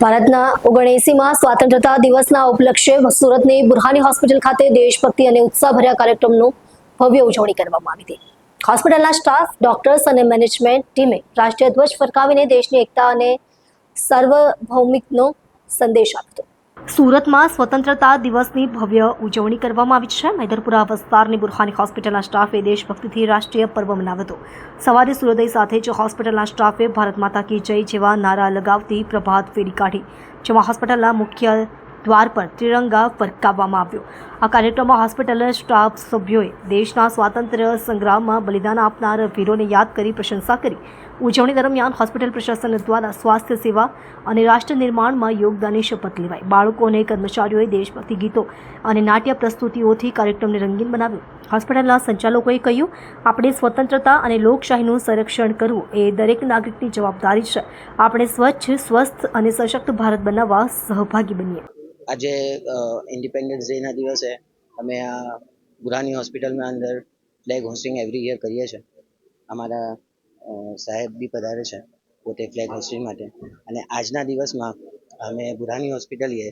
ભારતના ઓગણએસીમાં સ્વાતંત્રતા દિવસના ઉપલક્ષે સુરતની બુરહાની હોસ્પિટલ ખાતે દેશભક્તિ અને ઉત્સાહભર્યા કાર્યક્રમનું ભવ્ય ઉજવણી કરવામાં આવી હતી. હોસ્પિટલના સ્ટાફ, ડોક્ટર્સ અને મેનેજમેન્ટ ટીમે રાષ્ટ્રીય ધ્વજ ફરકાવીને દેશની એકતા અને સાર્વભૌમિકનો સંદેશ આપ્યો સુરતમાં સ્વતંત્રતા દિવસની ભવ્ય ઉજવણી કરવામાં આવી છે. મૈદરપુરા વિસ્તારની બુરહાની હોસ્પિટલના સ્ટાફે દેશભક્તિથી રાષ્ટ્રીય પર્વ મનાવ્યો હતો. સવારે સૂર્યોદય સાથે જ હોસ્પિટલના સ્ટાફે ભારત માતા કી જય જેવા નારા લગાવતી પ્રભાત ફેરી કાઢી, જેમાં હોસ્પિટલના મુખ્ય દ્વાર પર ત્રિરંગા ફરકાવવામાં આવ્યો. આ કાર્યક્રમમાં હોસ્પિટલ સ્ટાફ સભ્યોએ દેશના સ્વાતંત્ર્ય સંગ્રામમાં બલિદાન આપનાર વીરોને યાદ કરી પ્રશંસા કરી. ઉજવણી દરમિયાન હોસ્પિટલ પ્રશાસન દ્વારા સ્વાસ્થ્ય સેવા અને રાષ્ટ્ર નિર્માણમાં યોગદાનની શપથ લેવાઈ. બાળકો અને કર્મચારીઓએ દેશભક્તિ ગીતો અને નાટ્ય પ્રસ્તુતિઓથી કાર્યક્રમને રંગીન બનાવ્યો. હોસ્પિટલના સંચાલકોએ કહ્યું, આપણે સ્વતંત્રતા અને લોકશાહીનું સંરક્ષણ કરવું એ દરેક નાગરિકની જવાબદારી છે. આપણે સ્વચ્છ, સ્વસ્થ અને સશક્ત ભારત બનાવવા સહભાગી બનીએ. આજે ઇન્ડિપેન્ડન્સ ડેના દિવસે અમે આ ગુરાની હોસ્પિટલમાં અંદર ફ્લેગ હોસ્ટિંગ એવરી યર કરીએ છીએ. અમારા સાહેબ બી પધારે છે, પોતે ફ્લેગ હોસ્ટિંગ માટે. અને આજના દિવસમાં અમે બુરાની હોસ્પિટલીએ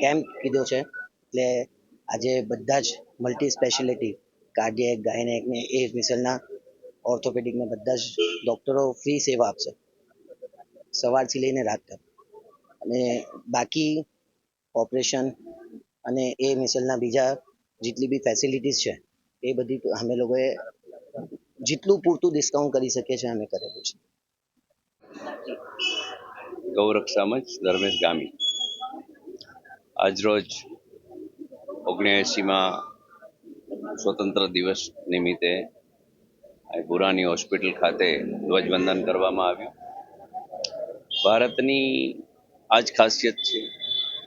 કેમ્પ કીધો છે, એટલે આજે બધા જ મલ્ટી સ્પેશિયાલિટી કાર્ડિયક ગાયનેકને એ મિસલના ઓર્થોપેડિકને બધા જ ડૉક્ટરો ફ્રી સેવા આપશે. સવારથી લઈને રાત તક. અને બાકી ઓપરેશન અને એ મિસલના બીજા જેટલી બી ફેસિલિટીઝ છે, એ બધી અમે લોકોએ જેટલું પૂરતું ડિસ્કાઉન્ટ કરી શકીએ છીએ અમે કરેલું છે. ગૌરક્ષામજ ધર્મેશ ગામી. આજરોજ ઓગણએંસીમાં સ્વતંત્ર દિવસ નિમિત્તે બુરાની હોસ્પિટલ ખાતે ધ્વજવંદન કરવામાં આવ્યું. ભારતની આ જ ખાસિયત છે,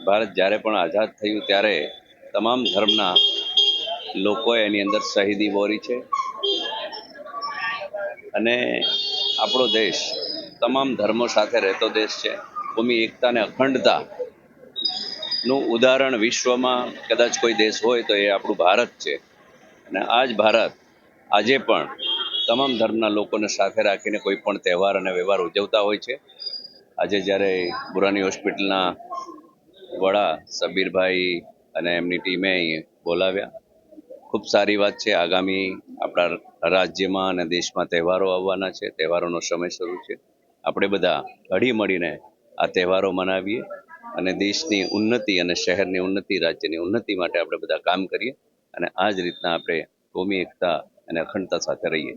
ભારત જ્યારે પણ આઝાદ થયું ત્યારે તમામ ધર્મના લોકોએ એની અંદર શહીદી બોરી છે. અને આપણો દેશ તમામ ધર્મો સાથે રહેતો દેશ છે. ભૂમિ, એકતા અને અખંડતા ઉદાહરણ વિશ્વમાં કદાચ કોઈ દેશ હોય તો એ આપણું ભારત છે. અને આ જ ભારત આજે પણ તમામ ધર્મના લોકોને સાથે રાખીને કોઈ પણ તહેવાર અને વ્યવહાર ઉજવતા હોય છે. આજે જ્યારે બુરાની હોસ્પિટલના વડા સબીરભાઈ અને એમની ટીમે અહીં બોલાવ્યા. ખૂબ સારી વાત છે. આગામી આપણા રાજ્યમાં અને દેશમાં તહેવારો આવવાના છે. તહેવારોનો સમય શરૂ છે. આપણે બધા હળી મળીને આ તહેવારો મનાવીએ અને દેશની ઉન્નતિ અને શહેરની ઉન્નતિ, રાજ્યની ઉન્નતિ માટે આપણે બધા કામ કરીએ અને આ જ રીતના આપણે કોમી એકતા અને અખંડતા સાથે રહીએ.